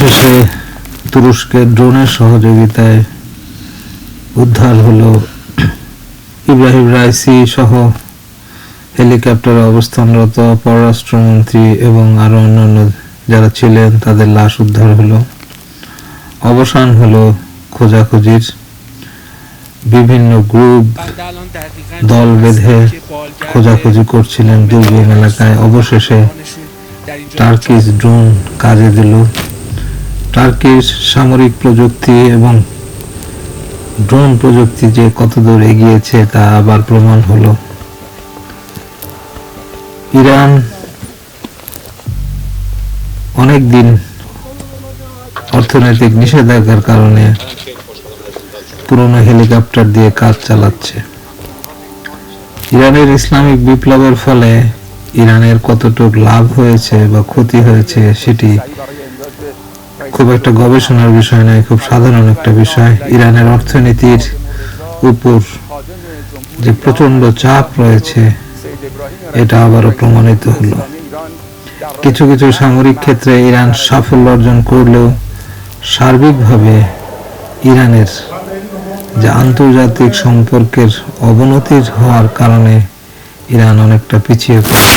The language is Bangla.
অবশেষে তুরস্কের ড্রোনের সহযোগিতায় উদ্ধার হলো ইব্রাহিম রাইসি সহ হেলিকপ্টারে অবস্থানরত পররাষ্ট্রমন্ত্রী এবং আরও অন্যান্য যারা ছিলেন, তাদের লাশ উদ্ধার হলো। অবসান হলো খোঁজাখুঁজির বিভিন্ন গ্রুপ, দল বেঁধে খোঁজাখুঁজি করছিলেন দুর্গম এলাকায়। অবশেষে টার্কিশ ড্রোন কাজে দিল। টার্কির সামরিক প্রযুক্তি এবং ড্রোন প্রযুক্তি যে কতদূর এগিয়েছে তা আবার প্রমাণ হলো। ইরান অনেক দিন অর্থনৈতিক নিষেধাজ্ঞার কারণে পুরনো হেলিকপ্টার দিয়ে কাজ চালাচ্ছে। ইরানের ইসলামিক বিপ্লবের ফলে ইরানের কতটুকু লাভ হয়েছে বা ক্ষতি হয়েছে সেটি খুব একটা গবেষণার বিষয় নয়, খুব সাধারণ একটা বিষয়। ইরানের অর্থনীতির উপর যে প্রচণ্ড চাপ রয়েছে, এটা আবারও প্রমাণিত হলো। কিছু কিছু সামরিক ক্ষেত্রে ইরান সাফল্য অর্জন করলেও সার্বিকভাবে ইরানের যে আন্তর্জাতিক সম্পর্কের অবনতির হওয়ার কারণে ইরান অনেকটা পিছিয়ে পড়ে